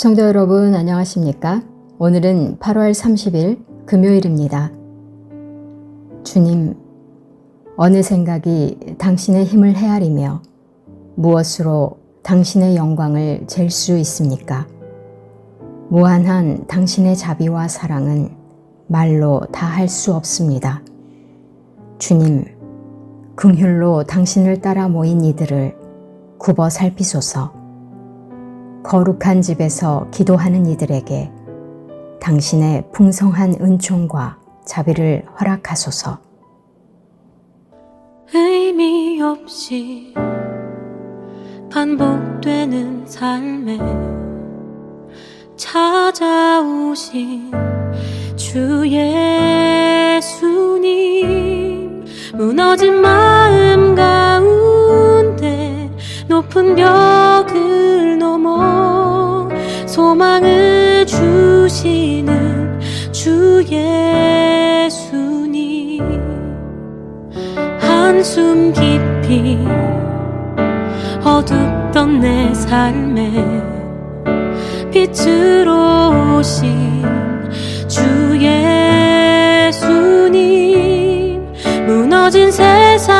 성도 여러분 안녕하십니까? 오늘은 8월 30일 금요일입니다. 주님, 어느 생각이 당신의 힘을 헤아리며 무엇으로 당신의 영광을 잴 수 있습니까? 무한한 당신의 자비와 사랑은 말로 다 할 수 없습니다. 주님, 긍휼로 당신을 따라 모인 이들을 굽어 살피소서. 거룩한 집에서 기도하는 이들에게 당신의 풍성한 은총과 자비를 허락하소서. 의미 없이 반복되는 삶에 찾아오신 주 예수님 무너진 마음 가운데 높은 벽 을 넘어 소망을 주시는 주 예수님. 한숨 깊이 어둡던 내 삶에 빛으로 오신 주 예수님. 무너진 세상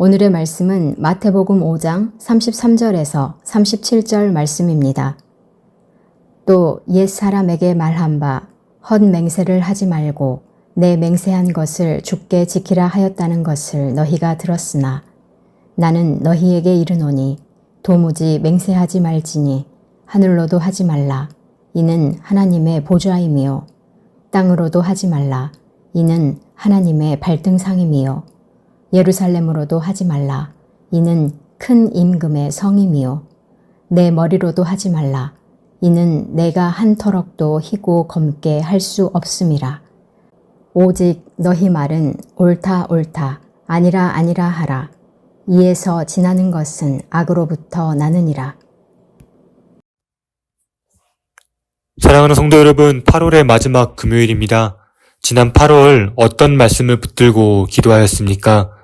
오늘의 말씀은 마태복음 5장 33절에서 37절 말씀입니다. 또 옛 사람에게 말한 바 헛 맹세를 하지 말고 내 맹세한 것을 죽게 지키라 하였다는 것을 너희가 들었으나 나는 너희에게 이르노니 도무지 맹세하지 말지니 하늘로도 하지 말라. 이는 하나님의 보좌임이요. 땅으로도 하지 말라. 이는 하나님의 발등상임이요 예루살렘으로도 하지 말라. 이는 큰 임금의 성임이요. 내 머리로도 하지 말라. 이는 내가 한 터럭도 희고 검게 할 수 없음이라. 오직 너희 말은 옳다 옳다 아니라 아니라 하라. 이에서 지나는 것은 악으로부터 나느니라. 사랑하는 성도 여러분, 8월의 마지막 금요일입니다. 지난 8월 어떤 말씀을 붙들고 기도하였습니까?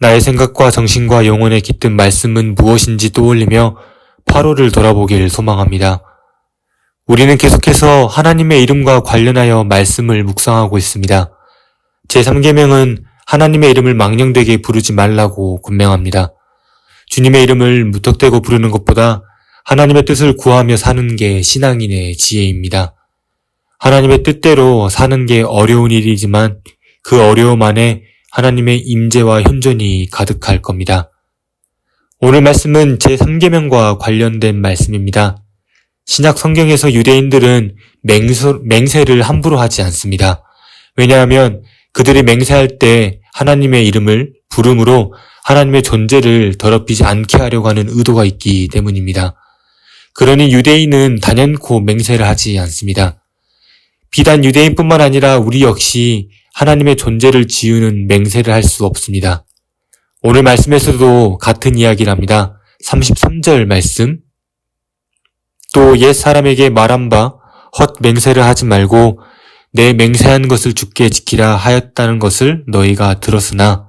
나의 생각과 정신과 영혼에 깃든 말씀은 무엇인지 떠올리며 8월을 돌아보길 소망합니다. 우리는 계속해서 하나님의 이름과 관련하여 말씀을 묵상하고 있습니다. 제3계명은 하나님의 이름을 망령되게 부르지 말라고 군명합니다. 주님의 이름을 무턱대고 부르는 것보다 하나님의 뜻을 구하며 사는 게 신앙인의 지혜입니다. 하나님의 뜻대로 사는 게 어려운 일이지만 그 어려움 안에 하나님의 임재와 현존이 가득할 겁니다. 오늘 말씀은 제3계명과 관련된 말씀입니다. 신약 성경에서 유대인들은 맹소, 맹세를 함부로 하지 않습니다. 왜냐하면 그들이 맹세할 때 하나님의 이름을 부름으로 하나님의 존재를 더럽히지 않게 하려고 하는 의도가 있기 때문입니다. 그러니 유대인은 단연코 맹세를 하지 않습니다. 비단 유대인뿐만 아니라 우리 역시 하나님의 존재를 지우는 맹세를 할 수 없습니다. 오늘 말씀에서도 같은 이야기를 합니다. 33절 말씀. 또 옛 사람에게 말한 바 헛 맹세를 하지 말고 내 맹세한 것을 죽게 지키라 하였다는 것을 너희가 들었으나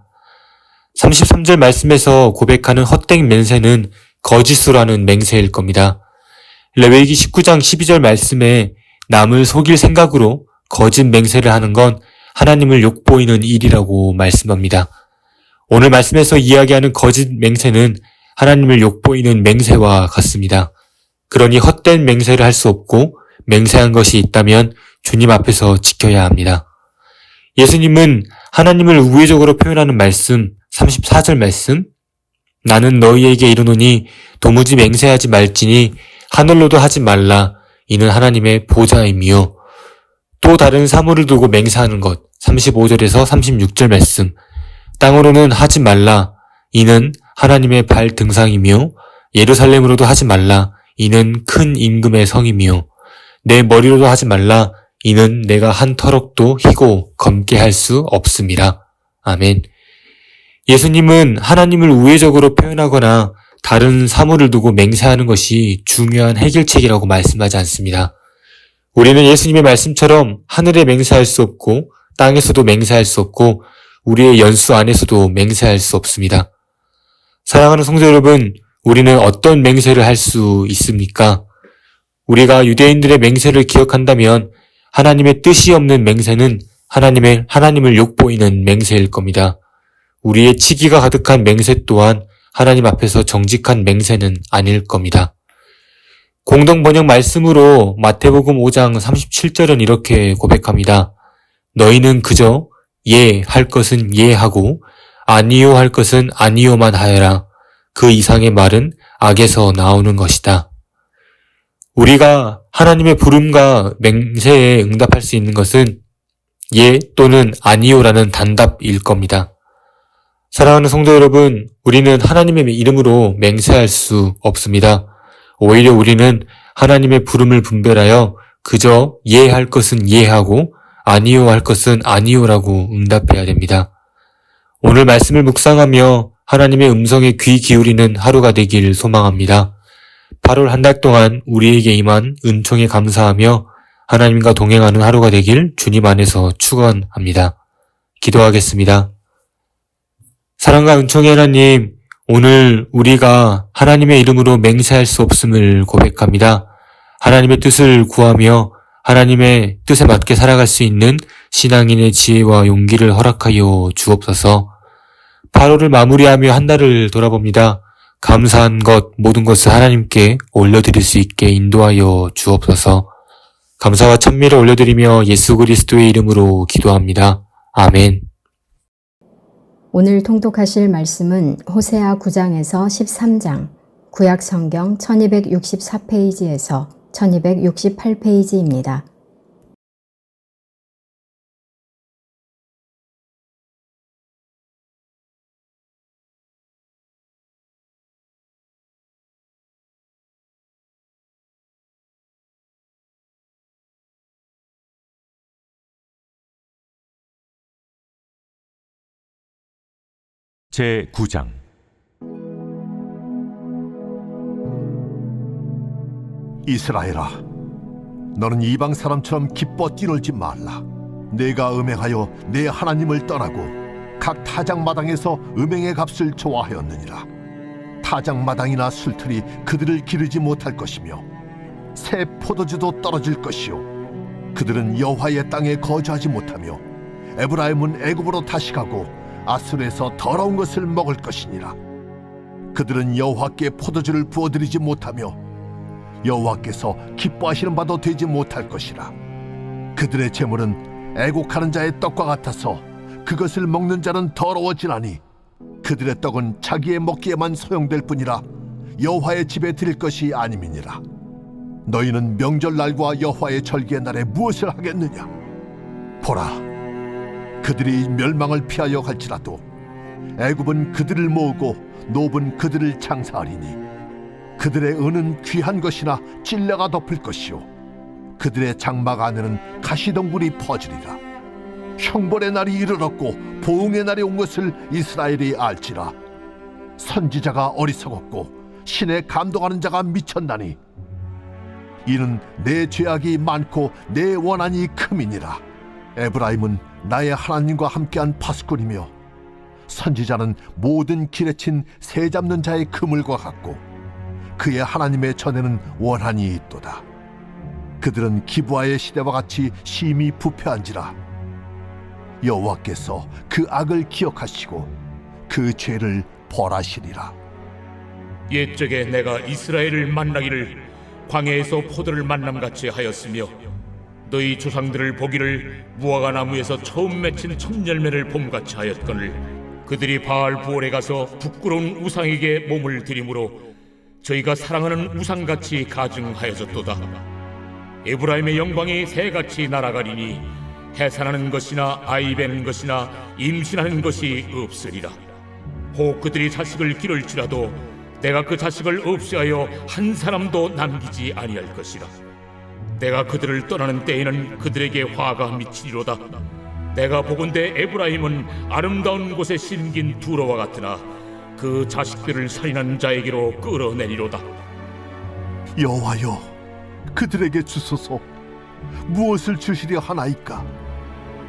33절 말씀에서 고백하는 헛된 맹세는 거짓으로하는 맹세일 겁니다. 레위기 19장 12절 말씀에 남을 속일 생각으로 거짓 맹세를 하는 건 하나님을 욕보이는 일이라고 말씀합니다. 오늘 말씀에서 이야기하는 거짓 맹세는 하나님을 욕보이는 맹세와 같습니다. 그러니 헛된 맹세를 할 수 없고 맹세한 것이 있다면 주님 앞에서 지켜야 합니다. 예수님은 하나님을 우회적으로 표현하는 말씀, 34절 말씀, 나는 너희에게 이르노니 도무지 맹세하지 말지니 하늘로도 하지 말라. 이는 하나님의 보좌임이요. 또 다른 사물을 두고 맹세하는 것, 35절에서 36절 말씀, 땅으로는 하지 말라. 이는 하나님의 발 등상이며 예루살렘으로도 하지 말라. 이는 큰 임금의 성이며 내 머리로도 하지 말라. 이는 내가 한 터럭도 희고 검게 할 수 없음이라. 아멘. 예수님은 하나님을 우회적으로 표현하거나 다른 사물을 두고 맹세하는 것이 중요한 해결책이라고 말씀하지 않습니다. 우리는 예수님의 말씀처럼 하늘에 맹세할 수 없고 땅에서도 맹세할 수 없고 우리의 연수 안에서도 맹세할 수 없습니다. 사랑하는 성도 여러분, 우리는 어떤 맹세를 할 수 있습니까? 우리가 유대인들의 맹세를 기억한다면 하나님의 뜻이 없는 맹세는 하나님의 하나님을 욕보이는 맹세일 겁니다. 우리의 치기가 가득한 맹세 또한 하나님 앞에서 정직한 맹세는 아닐 겁니다. 공동 번역 말씀으로 마태복음 5장 37절은 이렇게 고백합니다. 너희는 그저 예 할 것은 예 하고 아니요 할 것은 아니요만 하여라. 그 이상의 말은 악에서 나오는 것이다. 우리가 하나님의 부름과 맹세에 응답할 수 있는 것은 예 또는 아니요라는 단답일 겁니다. 사랑하는 성도 여러분, 우리는 하나님의 이름으로 맹세할 수 없습니다. 오히려 우리는 하나님의 부름을 분별하여 그저 예할 것은 예 하고 아니요 할 것은 아니요라고 응답해야 됩니다. 오늘 말씀을 묵상하며 하나님의 음성에 귀 기울이는 하루가 되길 소망합니다. 8월 한 달 동안 우리에게 임한 은총에 감사하며 하나님과 동행하는 하루가 되길 주님 안에서 축원합니다. 기도하겠습니다. 사랑과 은총의 하나님, 오늘 우리가 하나님의 이름으로 맹세할 수 없음을 고백합니다. 하나님의 뜻을 구하며 하나님의 뜻에 맞게 살아갈 수 있는 신앙인의 지혜와 용기를 허락하여 주옵소서. 8월을 마무리하며 한 달을 돌아봅니다. 감사한 것, 모든 것을 하나님께 올려드릴 수 있게 인도하여 주옵소서. 감사와 찬미를 올려드리며 예수 그리스도의 이름으로 기도합니다. 아멘. 오늘 통독하실 말씀은 호세아 9장에서 13장, 구약 성경 1264페이지에서 1268페이지입니다. 제 9장 이스라엘아, 너는 이방 사람처럼 기뻐 뛰놀지 말라. 내가 음행하여 내 하나님을 떠나고 각 타작마당에서 음행의 값을 좋아하였느니라. 타작마당이나 술틀이 그들을 기르지 못할 것이며 새 포도주도 떨어질 것이요. 그들은 여호와의 땅에 거주하지 못하며 에브라임은 애굽으로 다시 가고 아수르에서 더러운 것을 먹을 것이니라. 그들은 여호와께 포도주를 부어드리지 못하며 여호와께서 기뻐하시는 바도 되지 못할 것이라. 그들의 재물은 애곡하는 자의 떡과 같아서 그것을 먹는 자는 더러워지나니 그들의 떡은 자기의 먹기에만 소용될 뿐이라 여호와의 집에 드릴 것이 아님이니라. 너희는 명절날과 여호와의 절기의 날에 무엇을 하겠느냐? 보라 그들이 멸망을 피하여 갈지라도 애굽은 그들을 모으고 노은 그들을 장사하리니 그들의 은은 귀한 것이나 찔레가 덮을 것이요 그들의 장막 안에는 가시덩굴이 퍼지리라. 형벌의 날이 이르렀고 보응의 날이 온 것을 이스라엘이 알지라. 선지자가 어리석었고 신에 감동하는 자가 미쳤나니 이는 내 죄악이 많고 내 원한이 크민이라. 에브라임은 나의 하나님과 함께한 파수꾼이며 선지자는 모든 길에 친 새 잡는 자의 그물과 같고 그의 하나님의 전에는 원한이 있도다. 그들은 기부아의 시대와 같이 심히 부패한지라. 여호와께서 그 악을 기억하시고 그 죄를 벌하시리라. 옛적에 내가 이스라엘을 만나기를 광야에서 포도를 만남 같이 하였으며 너희 조상들을 보기를 무화과 나무에서 처음 맺힌 첫 열매를 봄같이 하였거늘 그들이 바알 부올에 가서 부끄러운 우상에게 몸을 들이므로 저희가 사랑하는 우상같이 가증하여졌도다. 에브라임의 영광이 새같이 날아가리니 해산하는 것이나 아이 베는 것이나 임신하는 것이 없으리라. 혹 그들이 자식을 기를지라도 내가 그 자식을 없애하여 한 사람도 남기지 아니할 것이라 내가 그들을 떠나는 때에는 그들에게 화가 미치리로다. 내가 보건대 에브라임은 아름다운 곳에 심긴 두로와 같으나 그 자식들을 살인한 자에게로 끌어내리로다. 여호와여 그들에게 주소서. 무엇을 주시려 하나이까?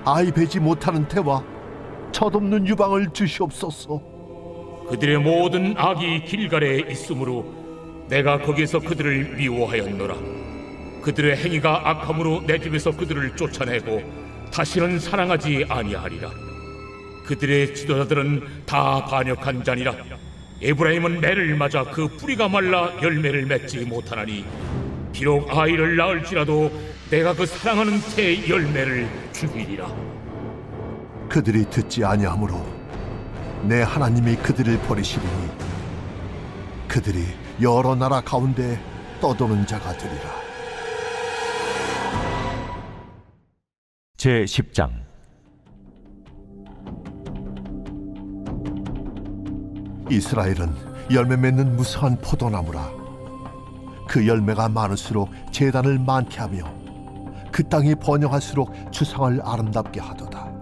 아이 베지 못하는 태와 젖없는 유방을 주시옵소서. 그들의 모든 악이 길갈에 있으므로 내가 거기에서 그들을 미워하였노라. 그들의 행위가 악함으로 내 집에서 그들을 쫓아내고 다시는 사랑하지 아니하리라. 그들의 지도자들은 다 반역한 자니라. 에브라임은 매를 맞아 그 뿌리가 말라 열매를 맺지 못하나니 비록 아이를 낳을지라도 내가 그 사랑하는 태 열매를 죽이리라. 그들이 듣지 아니하므로 내 하나님이 그들을 버리시리니 그들이 여러 나라 가운데 떠도는 자가 되리라 제 10장. 이스라엘은 열매 맺는 무성한 포도나무라. 그 열매가 많을수록 재단을 많게 하며 그 땅이 번영할수록 주상을 아름답게 하도다.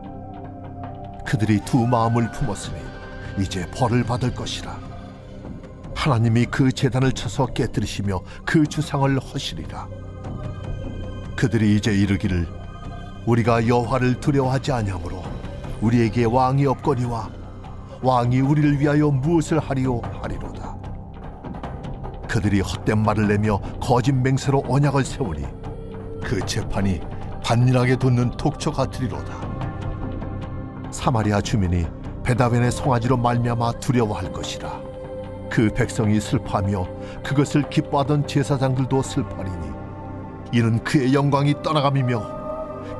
그들이 두 마음을 품었으니 이제 벌을 받을 것이라. 하나님이 그 재단을 쳐서 깨뜨리시며 그 주상을 허시리라. 그들이 이제 이르기를 우리가 여호와를 두려워하지 아니하므로 우리에게 왕이 없거니와 왕이 우리를 위하여 무엇을 하리요 하리로다. 그들이 헛된 말을 내며 거짓 맹세로 언약을 세우니 그 재판이 반일하게 돋는 독초 같으리로다. 사마리아 주민이 베다벤의 송아지로 말미암아 두려워할 것이라. 그 백성이 슬퍼하며 그것을 기뻐하던 제사장들도 슬퍼하리니 이는 그의 영광이 떠나감이며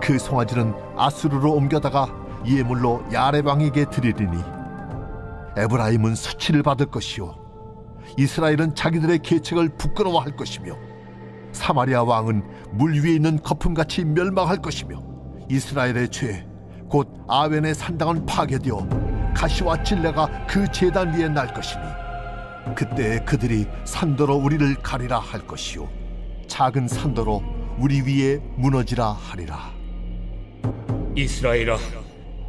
그 송아지는 아수르로 옮겨다가 예물로 야레방에게 드리리니 에브라임은 수치를 받을 것이요 이스라엘은 자기들의 계책을 부끄러워할 것이며 사마리아 왕은 물 위에 있는 거품같이 멸망할 것이며 이스라엘의 죄 곧 아웬의 산당은 파괴되어 가시와 찔레가 그 제단 위에 날 것이니 그때 그들이 산더러 우리를 가리라 할 것이요 작은 산더러 우리 위에 무너지라 하리라 이스라엘아,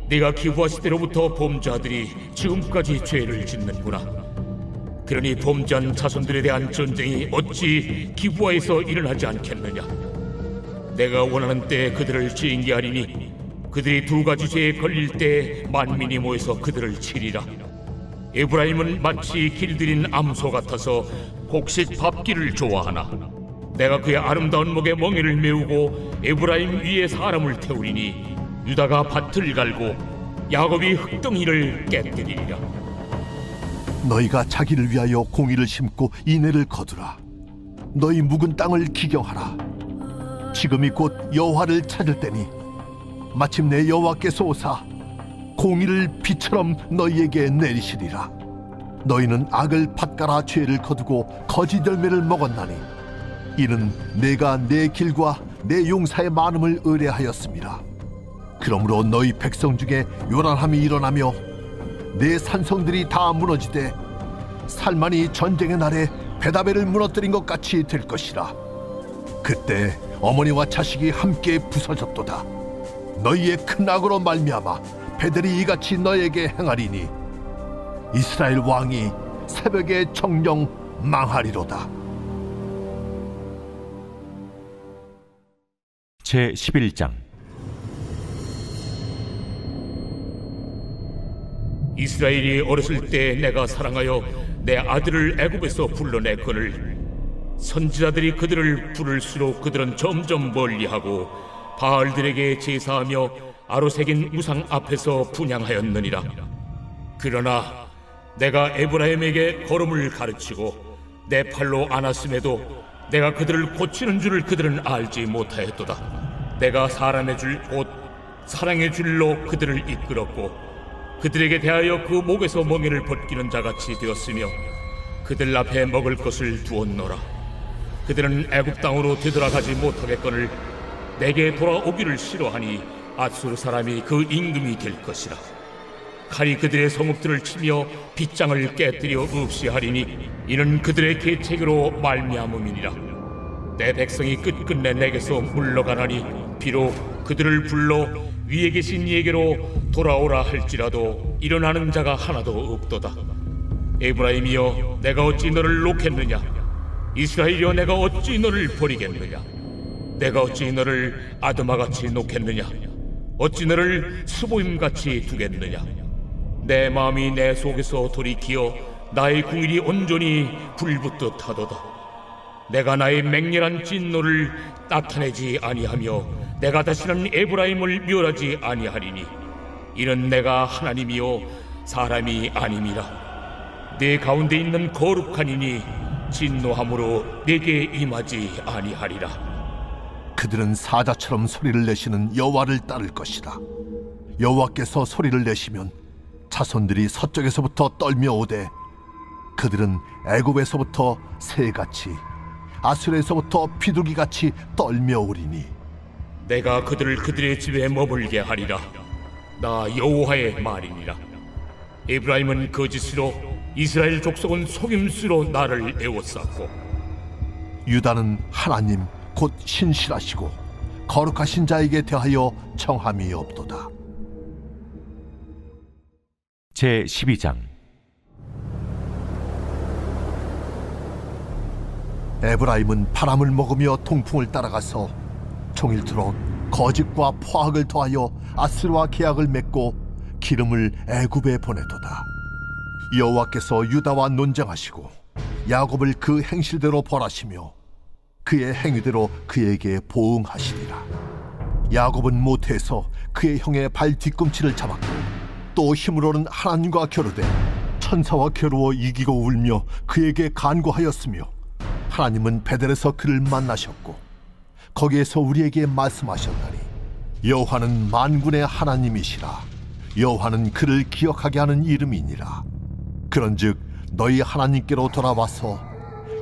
네가 기부하실 때로부터 범죄자들이 지금까지 죄를 짓는구나. 그러니 범죄한 자손들에 대한 전쟁이 어찌 기부하에서 일어나지 않겠느냐? 내가 원하는 때에 그들을 징계하리니 그들이 두 가지 죄에 걸릴 때 만민이 모여서 그들을 치리라. 에브라임은 마치 길들인 암소 같아서 곡식 밥기를 좋아하나 내가 그의 아름다운 목에 멍에를 메우고 에브라임 위에 사람을 태우리니 유다가 밭을 갈고 야곱이 흙덩이를 깨뜨리리라 너희가 자기를 위하여 공의를 심고 인애를 거두라. 너희 묵은 땅을 기경하라. 지금이 곧 여호와를 찾을 때니 마침내 여호와께서 오사 공의를 비처럼 너희에게 내리시리라. 너희는 악을 밭가라 죄를 거두고 거짓 열매를 먹었나니 이는 내가 내 길과 내 용사의 많음을 의뢰하였습니다. 그러므로 너희 백성 중에 요란함이 일어나며 내 산성들이 다 무너지되 살만이 전쟁의 날에 베다벨을 무너뜨린 것 같이 될 것이라. 그때 어머니와 자식이 함께 부서졌도다. 너희의 큰 악으로 말미암아 배들이 이같이 너에게 행하리니 이스라엘 왕이 새벽에 정령 망하리로다. 제 11장 이스라엘이 어렸을 때 내가 사랑하여 내 아들을 애굽에서 불러냈거늘 선지자들이 그들을 부를수록 그들은 점점 멀리하고 바알들에게 제사하며 아로새긴 우상 앞에서 분양하였느니라. 그러나 내가 에브라임에게 걸음을 가르치고 내 팔로 안았음에도 내가 그들을 고치는 줄을 그들은 알지 못하였도다. 내가 사람의 줄 곧 사랑의 줄로 그들을 이끌었고 그들에게 대하여 그 목에서 멍에를 벗기는 자같이 되었으며 그들 앞에 먹을 것을 두었노라. 그들은 애굽 땅으로 되돌아가지 못하겠거늘 내게 돌아오기를 싫어하니 아수르 사람이 그 임금이 될 것이라. 칼이 그들의 성읍들을 치며 빗장을 깨뜨려 없이 하리니 이는 그들의 계책으로 말미암음이니라. 내 백성이 끝끝내 내게서 물러가나니 비록 그들을 불러 위에 계신 이에게로 돌아오라 할지라도 일어나는 자가 하나도 없도다. 에브라임이여 내가 어찌 너를 놓겠느냐? 이스라엘이여 내가 어찌 너를 버리겠느냐? 내가 어찌 너를 아드마같이 놓겠느냐? 어찌 너를 수보임같이 두겠느냐? 내 마음이 내 속에서 돌이키어 나의 궁일이 온전히 불붙듯 하도다 내가 나의 맹렬한 진노를 나타내지 아니하며 내가 다시는 에브라임을 멸하지 아니하리니 이는 내가 하나님이요 사람이 아님이라 내 가운데 있는 거룩한 이니 진노함으로 내게 임하지 아니하리라 그들은 사자처럼 소리를 내시는 여호와를 따를 것이다. 여호와께서 소리를 내시면 자손들이 서쪽에서부터 떨며 오되 그들은 애굽에서부터 새같이 아수르에서부터 비둘기같이 떨며 오리니 내가 그들을 그들의 집에 머물게 하리라. 나 여호와의 말이니라. 에브라임은 거짓으로 이스라엘 족속은 속임수로 나를 애워쌌고 유다는 하나님 곧 신실하시고 거룩하신 자에게 대하여 청함이 없도다. 제 12장 에브라임은 바람을 먹으며 통풍을 따라가서 종일토록 거짓과 포악을 더하여 아스르와 계약을 맺고 기름을 애굽에 보내도다. 여호와께서 유다와 논쟁하시고 야곱을 그 행실대로 벌하시며 그의 행위대로 그에게 보응하시리라. 야곱은 못해서 그의 형의 발 뒤꿈치를 잡았고 또 힘으로는 하나님과 겨루되 천사와 겨루어 이기고 울며 그에게 간구하였으며 하나님은 베델에서 그를 만나셨고 거기에서 우리에게 말씀하셨나니 여호와는 만군의 하나님이시라. 여호와는 그를 기억하게 하는 이름이니라. 그런즉 너희 하나님께로 돌아와서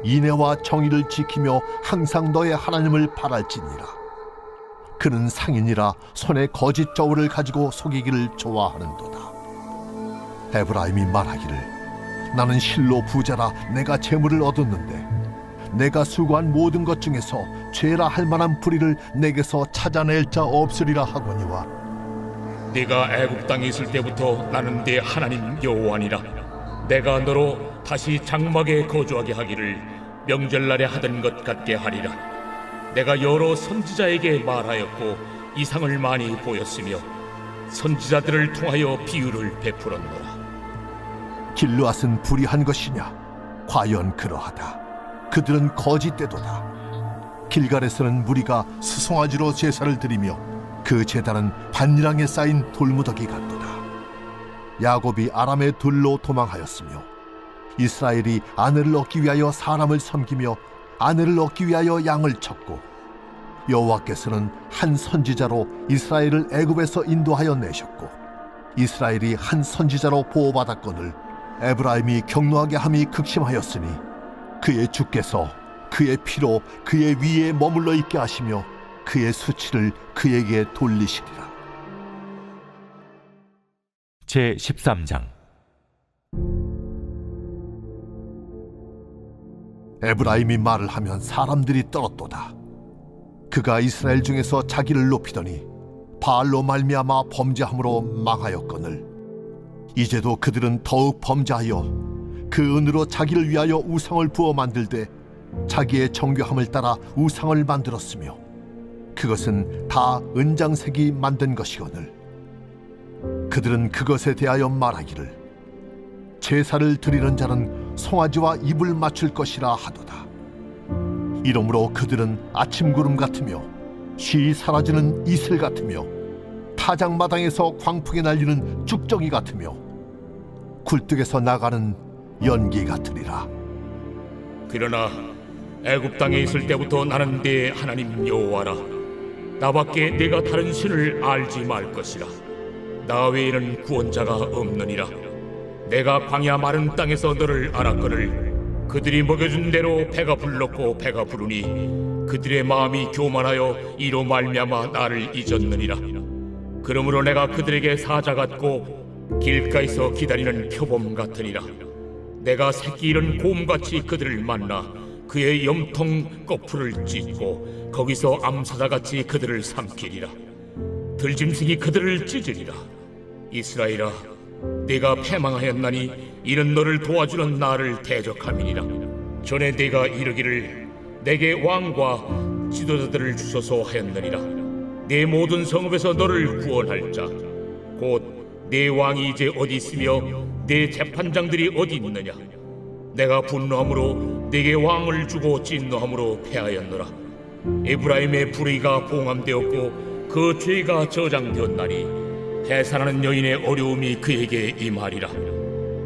인애와 정의를 지키며 항상 너의 하나님을 바랄지니라. 그는 상인이라 손에 거짓 저울을 가지고 속이기를 좋아하는도다. 에브라임이 말하기를 나는 실로 부자라 내가 재물을 얻었는데 내가 수고한 모든 것 중에서 죄라 할 만한 불의를 내게서 찾아낼 자 없으리라 하거니와 네가 애굽 땅에 있을 때부터 나는 네 하나님 여호와니라. 내가 너로 다시 장막에 거주하게 하기를 명절날에 하던 것 같게 하리라. 내가 여러 선지자에게 말하였고 이상을 많이 보였으며 선지자들을 통하여 비유를 베풀었노라. 길르앗은 불의한 것이냐 과연 그러하다 그들은 거짓되도다. 길갈에서는 무리가 수송아지로 제사를 드리며 그 제단은 반일항에 쌓인 돌무더기 같도다. 야곱이 아람의 둘로 도망하였으며 이스라엘이 아내를 얻기 위하여 사람을 섬기며 아내를 얻기 위하여 양을 쳤고 여호와께서는 한 선지자로 이스라엘을 애굽에서 인도하여 내셨고 이스라엘이 한 선지자로 보호받았거늘 에브라임이 경노하게 함이 극심하였으니 그의 주께서 그의 피로 그의 위에 머물러 있게 하시며 그의 수치를 그에게 돌리시리라. 제 13장. 에브라임이 말을 하면 사람들이 떨었도다. 그가 이스라엘 중에서 자기를 높이더니 바알로 말미암아 범죄함으로 망하였거늘 이제도 그들은 더욱 범죄하여 그 은으로 자기를 위하여 우상을 부어 만들되 자기의 정교함을 따라 우상을 만들었으며 그것은 다 은장색이 만든 것이거늘. 그들은 그것에 대하여 말하기를 제사를 드리는 자는 송아지와 입을 맞출 것이라 하도다. 이러므로 그들은 아침 구름 같으며 쉬 사라지는 이슬 같으며 타작마당에서 광풍에 날리는 죽정이 같으며 굴뚝에서 나가는 연기 같으리라. 그러나 애굽 땅에 있을 때부터 나는 네 하나님 여호와라. 나밖에 내가 다른 신을 알지 말 것이라. 나 외에는 구원자가 없느니라. 내가 광야 마른 땅에서 너를 알았거늘 그들이 먹여준 대로 배가 불렀고 배가 부르니 그들의 마음이 교만하여 이로 말미암아 나를 잊었느니라. 그러므로 내가 그들에게 사자 같고 길가에서 기다리는 표범 같으니라 내가 새끼 잃은 곰같이 그들을 만나 그의 염통 거풀을 찢고 거기서 암사자같이 그들을 삼키리라. 들짐승이 그들을 찢으리라. 이스라엘아 내가 패망하였나니 이는 너를 도와주는 나를 대적함이니라. 전에 내가 이르기를 내게 왕과 지도자들을 주소서 하였느니라. 내 모든 성읍에서 너를 구원할 자곧 내 왕이 이제 어디 있으며 내 재판장들이 어디 있느냐? 내가 분노함으로 내게 왕을 주고 진노함으로 패하였노라. 에브라임의 불의가 봉함되었고 그 죄가 저장되었나니 해산하는 여인의 어려움이 그에게 임하리라.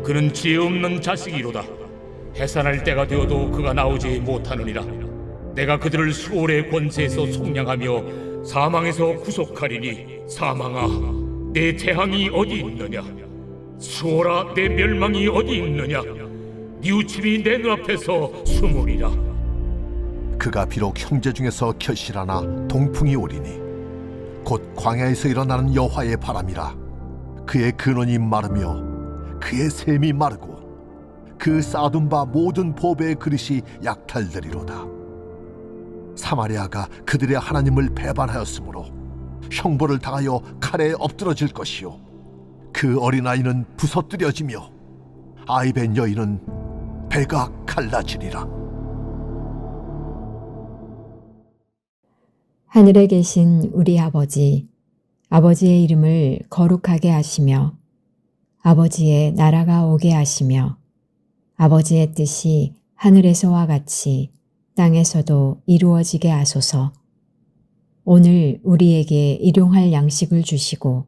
그는 지혜 없는 자식이로다. 해산할 때가 되어도 그가 나오지 못하느니라. 내가 그들을 수월의 권세에서 속량하며 사망에서 구속하리니 사망아 내 재앙이 어디 있느냐 수월아 내 멸망이 어디 있느냐? 뉘우침이 내 눈앞에서 숨으리라. 그가 비록 형제 중에서 결실하나 동풍이 오리니 곧 광야에서 일어나는 여호와의 바람이라. 그의 근원이 마르며 그의 샘이 마르고 그 쌓아둔 바 모든 보배의 그릇이 약탈되리로다. 사마리아가 그들의 하나님을 배반하였으므로 형벌을 당하여 칼에 엎드러질 것이요 그 어린아이는 부서뜨려지며 아이벤 여인은 배가 갈라지리라 하늘에 계신 우리 아버지, 아버지의 이름을 거룩하게 하시며, 아버지의 나라가 오게 하시며, 아버지의 뜻이 하늘에서와 같이 땅에서도 이루어지게 하소서. 오늘 우리에게 일용할 양식을 주시고,